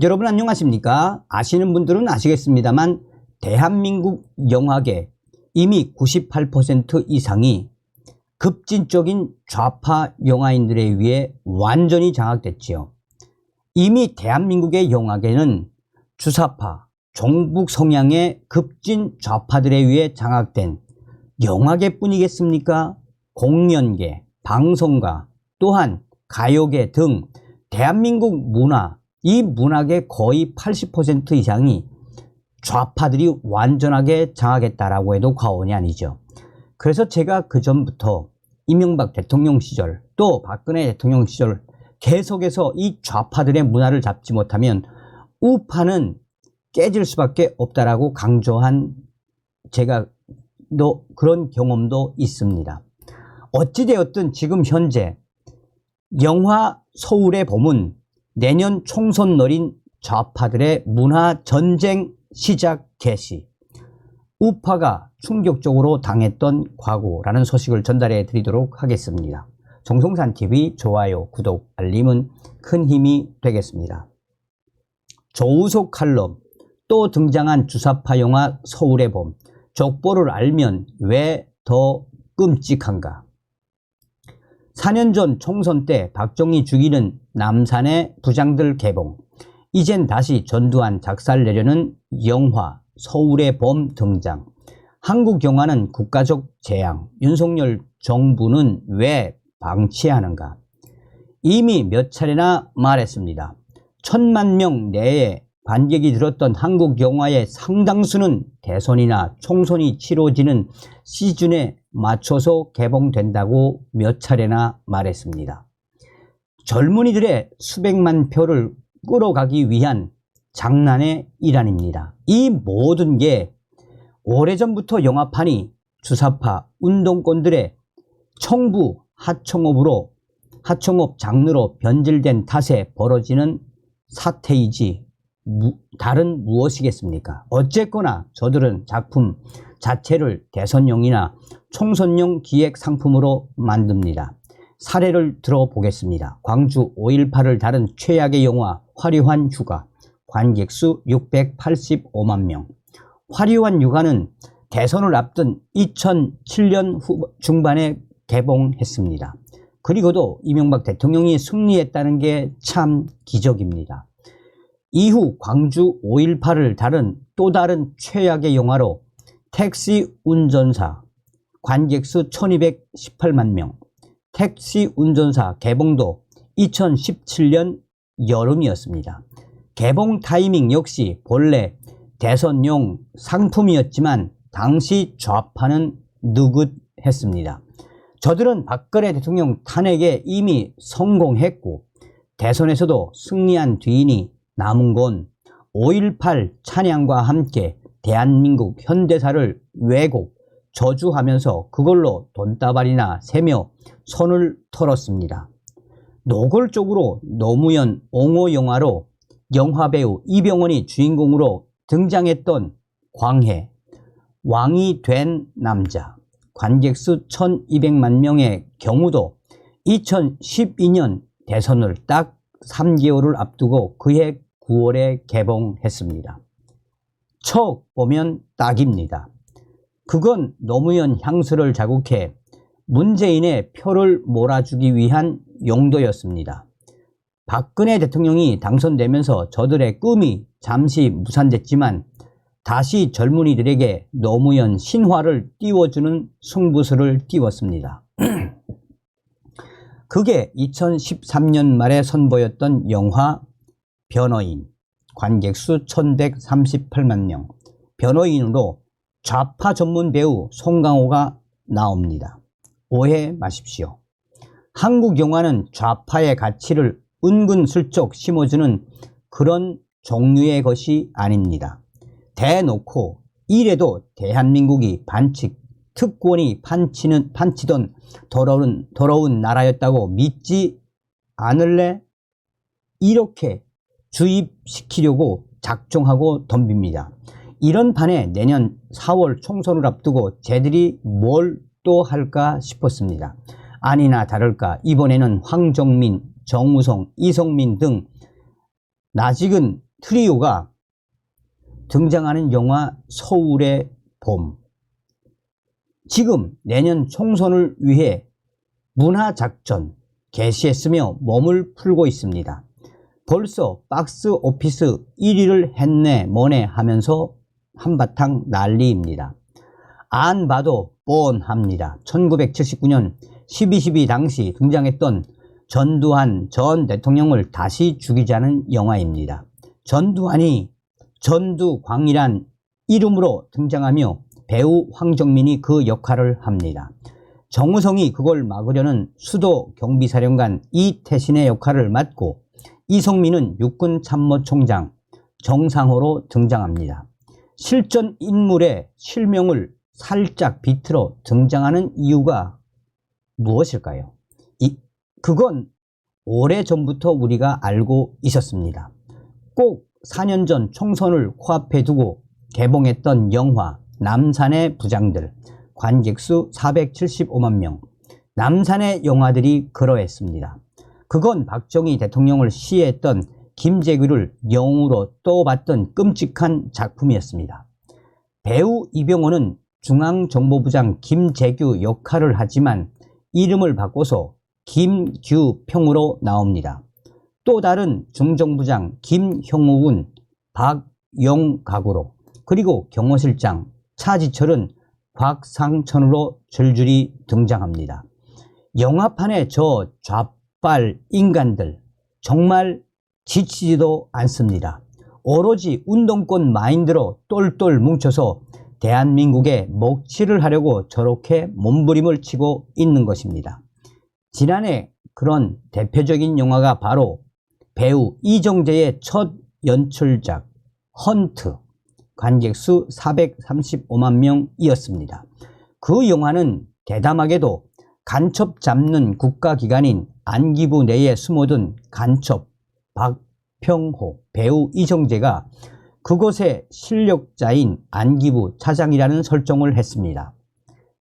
여러분 안녕하십니까? 아시는 분들은 아시겠습니다만 대한민국 영화계 이미 98% 이상이 급진적인 좌파 영화인들에 의해 완전히 장악됐지요. 이미 대한민국의 영화계는 주사파, 종북 성향의 급진 좌파들에 의해 장악된 영화계뿐이겠습니까? 공연계, 방송가, 또한 가요계 등 대한민국 문화, 이 문학의 거의 80% 이상이 좌파들이 완전하게 장악했다라고 해도 과언이 아니죠. 그래서 제가 그 전부터 이명박 대통령 시절 또 박근혜 대통령 시절 계속해서 이 좌파들의 문화를 잡지 못하면 우파는 깨질 수밖에 없다라고 강조한 제가 또 그런 경험도 있습니다. 어찌되었든 지금 현재 영화 서울의 봄은 내년 총선 노린 좌파들의 문화 전쟁 시작 개시 우파가 충격적으로 당했던 과거라는 소식을 전달해 드리도록 하겠습니다. 정성산TV 좋아요, 구독, 알림은 큰 힘이 되겠습니다. 조우석 칼럼, 또 등장한 주사파 영화 서울의 봄, 족보를 알면 왜 더 끔찍한가? 4년 전 총선 때 박정희 죽이는 남산의 부장들 개봉. 이젠 다시 전두환 작살 내려는 영화 서울의 봄 등장. 한국 영화는 국가적 재앙. 윤석열 정부는 왜 방치하는가? 이미 몇 차례나 말했습니다. 천만 명 내에 관객이 들었던 한국 영화의 상당수는 대선이나 총선이 치러지는 시즌에 맞춰서 개봉된다고 몇 차례나 말했습니다. 젊은이들의 수백만 표를 끌어가기 위한 장난의 일환입니다. 이 모든 게 오래전부터 영화판이 주사파 운동권들의 청부 하청업으로 하청업 장르로 변질된 탓에 벌어지는 사태이지 무, 다른 무엇이겠습니까? 어쨌거나 저들은 작품 자체를 대선용이나 총선용 기획 상품으로 만듭니다. 사례를 들어보겠습니다. 광주 5.18을 다룬 최악의 영화 화려한 휴가 관객수 685만 명 화려한 휴가는 대선을 앞둔 2007년 후, 중반에 개봉했습니다. 그리고도 이명박 대통령이 승리했다는 게 참 기적입니다. 이후 광주 5.18을 다룬 또 다른 최악의 영화로 택시 운전사 관객수 1218만 명 택시 운전사 개봉도 2017년 여름이었습니다. 개봉 타이밍 역시 본래 대선용 상품이었지만 당시 좌파는 느긋했습니다. 저들은 박근혜 대통령 탄핵에 이미 성공했고 대선에서도 승리한 뒤이니 남은 건 5.18 찬양과 함께 대한민국 현대사를 왜곡, 저주하면서 그걸로 돈다발이나 세며 손을 털었습니다. 노골적으로 노무현 옹호 영화로 영화배우 이병헌이 주인공으로 등장했던 광해, 왕이 된 남자, 관객수 1200만 명의 경우도 2012년 대선을 딱 3개월을 앞두고 그해 9월에 개봉했습니다. 척 보면 딱입니다. 그건 노무현 향수를 자국해 문재인의 표를 몰아주기 위한 용도였습니다. 박근혜 대통령이 당선되면서 저들의 꿈이 잠시 무산됐지만 다시 젊은이들에게 노무현 신화를 띄워주는 승부수를 띄웠습니다. 그게 2013년 말에 선보였던 영화 변호인 관객수 1138만 명 변호인으로 좌파 전문 배우 송강호가 나옵니다. 오해 마십시오. 한국 영화는 좌파의 가치를 은근슬쩍 심어주는 그런 종류의 것이 아닙니다. 대놓고 이래도 대한민국이 반칙, 특권이 판치는, 판치던 더러운, 더러운 나라였다고 믿지 않을래? 이렇게 주입시키려고 작정하고 덤빕니다. 이런 판에 내년 4월 총선을 앞두고 쟤들이 뭘 또 할까 싶었습니다. 아니나 다를까 이번에는 황정민, 정우성, 이성민 등 나직은 트리오가 등장하는 영화 서울의 봄. 지금 내년 총선을 위해 문화작전 개시했으며 몸을 풀고 있습니다. 벌써 박스 오피스 1위를 했네 뭐네 하면서 한바탕 난리입니다. 안 봐도 뻔합니다. 1979년 12.12 당시 등장했던 전두환 전 대통령을 다시 죽이자는 영화입니다. 전두환이 전두광이란 이름으로 등장하며 배우 황정민이 그 역할을 합니다. 정우성이 그걸 막으려는 수도 경비사령관 이태신의 역할을 맡고 이성민은 육군 참모총장 정상호로 등장합니다. 실전 인물의 실명을 살짝 비틀어 등장하는 이유가 무엇일까요? 이, 그건 오래전부터 우리가 알고 있었습니다. 꼭 4년 전 총선을 코앞에 두고 개봉했던 영화 남산의 부장들 관객수 475만 명 남산의 영화들이 그러했습니다. 그건 박정희 대통령을 시해했던 김재규를 영웅으로 떠봤던 끔찍한 작품이었습니다. 배우 이병헌은 중앙정보부장 김재규 역할을 하지만 이름을 바꿔서 김규평으로 나옵니다. 또 다른 중정부장 김형욱은 박용각으로 그리고 경호실장 차지철은 곽상천으로 줄줄이 등장합니다. 영화판의 저 좌빨 인간들 정말 지치지도 않습니다. 오로지 운동권 마인드로 똘똘 뭉쳐서 대한민국에 먹칠을 하려고 저렇게 몸부림을 치고 있는 것입니다. 지난해 그런 대표적인 영화가 바로 배우 이정재의 첫 연출작 헌트 관객수 435만 명이었습니다. 그 영화는 대담하게도 간첩 잡는 국가기관인 안기부 내에 숨어든 간첩 박평호 배우 이정재가 그곳의 실력자인 안기부 차장이라는 설정을 했습니다.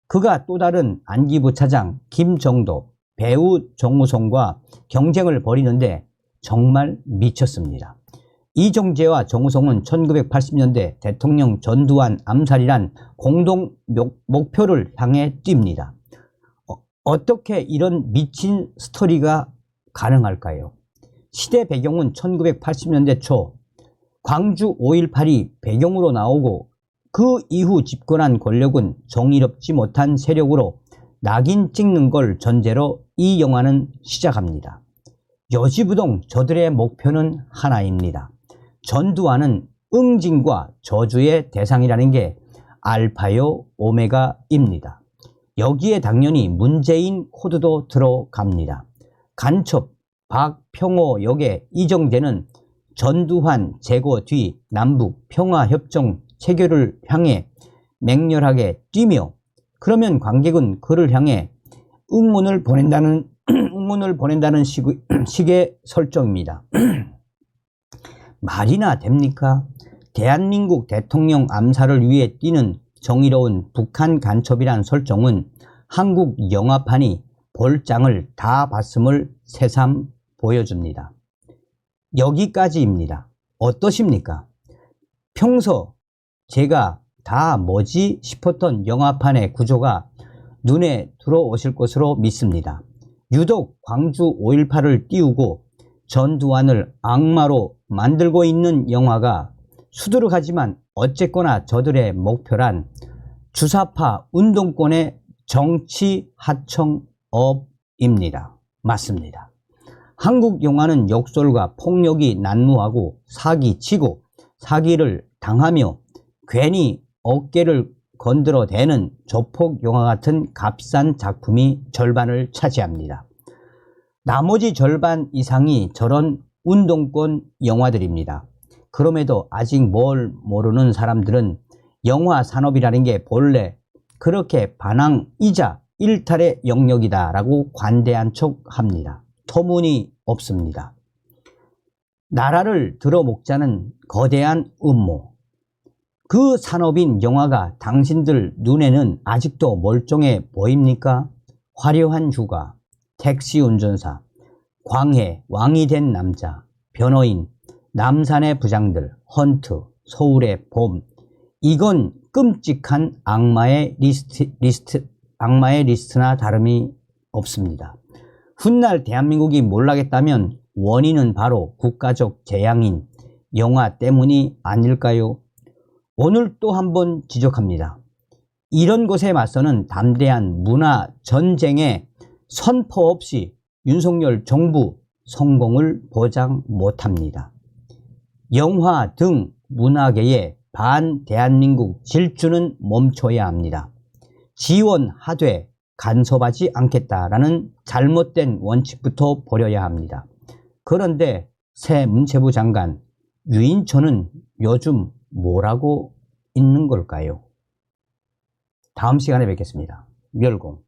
그가 또 다른 안기부 차장 김정도 배우 정우성과 경쟁을 벌이는데 정말 미쳤습니다. 이정재와 정우성은 1980년대 대통령 전두환 암살이란 공동 목 표를 향해 뜁니다. 어, 떻게 이런 미친 스토리가 가능할까요? 시대 배경은 1980년대 초 광주 5.18이 배경으로 나오고 그 이후 집권한 권력은 정의롭지 못한 세력으로 낙인 찍는 걸 전제로 이 영화는 시작합니다. 여지부동 저들의 목표는 하나입니다. 전두환은 응징과 저주의 대상이라는 게 알파요 오메가입니다. 여기에 당연히 문재인 코드도 들어갑니다. 간첩 박평호 역의 이정재는 전두환 제거 뒤 남북 평화협정 체결을 향해 맹렬하게 뛰며 그러면 관객은 그를 향해 응원을 보낸다는 응원을 보낸다는 식, 식의 설정입니다. 말이나 됩니까? 대한민국 대통령 암살을 위해 뛰는 정의로운 북한 간첩이란 설정은 한국 영화판이 볼장을 다 봤음을 새삼 보여줍니다. 여기까지입니다. 어떠십니까? 평소 제가 다 뭐지 싶었던 영화판의 구조가 눈에 들어오실 것으로 믿습니다. 유독 광주 5.18을 띄우고 전두환을 악마로 만들고 있는 영화가 수두룩하지만 어쨌거나 저들의 목표란 주사파 운동권의 정치 하청업입니다. 맞습니다. 한국 영화는 역설과 폭력이 난무하고 사기치고 사기를 당하며 괜히 어깨를 건드려 대는 조폭 영화 같은 값싼 작품이 절반을 차지합니다. 나머지 절반 이상이 저런 운동권 영화들입니다. 그럼에도 아직 뭘 모르는 사람들은 영화 산업이라는 게 본래 그렇게 반항이자 일탈의 영역이다라고 관대한 척 합니다. 터무니 없습니다. 나라를 들어먹자는 거대한 음모. 그 산업인 영화가 당신들 눈에는 아직도 멀쩡해 보입니까? 화려한 휴가, 택시 운전사, 광해, 왕이 된 남자, 변호인, 남산의 부장들, 헌트, 서울의 봄. 이건 끔찍한 악마의 리스트, 리스트, 악마의 리스트나 다름이 없습니다. 훗날 대한민국이 몰락했다면 원인은 바로 국가적 재앙인 영화 때문이 아닐까요? 오늘 또 한 번 지적합니다. 이런 것에 맞서는 담대한 문화 전쟁에 선포 없이 윤석열 정부 성공을 보장 못합니다. 영화 등 문화계의 반 대한민국 질주는 멈춰야 합니다. 지원하되 간섭하지 않겠다라는 잘못된 원칙부터 버려야 합니다. 그런데 새 문체부 장관 유인천은 요즘 뭐라고 있는 걸까요? 다음 시간에 뵙겠습니다. 멸공.